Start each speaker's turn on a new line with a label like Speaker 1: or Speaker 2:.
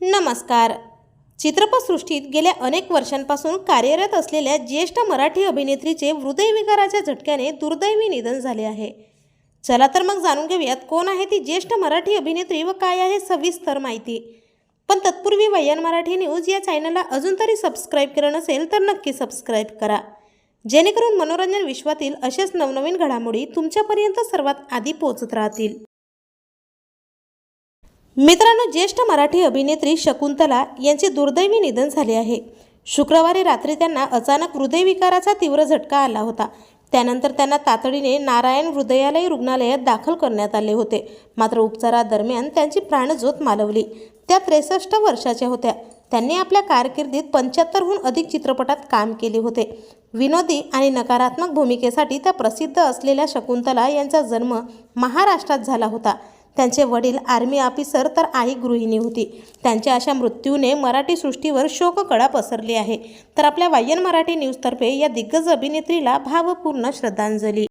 Speaker 1: नमस्कार. चित्रपटसृष्टीत गेल्या अनेक वर्षांपासून कार्यरत असलेल्या ज्येष्ठ मराठी अभिनेत्रीचे हृदयविकाराच्या झटक्याने दुर्दैवी निधन झाले आहे. चला तर मग जाणून घेऊयात कोण आहे ती ज्येष्ठ मराठी अभिनेत्री व काय आहे सविस्तर माहिती. पण तत्पूर्वी वयन मराठी न्यूज या चॅनलला अजून तरी सबस्क्राईब केलं नसेल तर नक्की सबस्क्राईब करा. जेणेकरून मनोरंजन विश्वातील अशाच नवनवीन घडामोडी तुमच्यापर्यंत सर्वात आधी पोहोचत राहतील. मित्रांनो ज्येष्ठ मराठी अभिनेत्री शकुंतला यांचे दुर्दैवी निधन झाले आहे. शुक्रवारी रात्री त्यांना अचानक हृदयविकाराचा तीव्र झटका आला होता. त्यानंतर त्यांना तातडीने नारायण हृदयालय रुग्णालयात दाखल करण्यात आले होते. मात्र उपचारादरम्यान त्यांची प्राणज्योत मालवली. त्या त्रेसष्ट वर्षाच्या होत्या. त्यांनी आपल्या कारकिर्दीत पंच्याहत्तरहून अधिक चित्रपटात काम केले होते. विनोदी आणि नकारात्मक भूमिकेसाठी त्या प्रसिद्ध असलेल्या शकुंतला यांचा जन्म महाराष्ट्रात झाला होता. त्यांचे वडील आर्मी ऑफिसर तर आई गृहिणी होती. त्यांच्या अशा मृत्यूने मराठी सृष्टीवर शोककळा पसरली आहे. तर आपल्या वायन मराठी न्यूजतर्फे या दिग्गज अभिनेत्रीला भावपूर्ण श्रद्धांजली.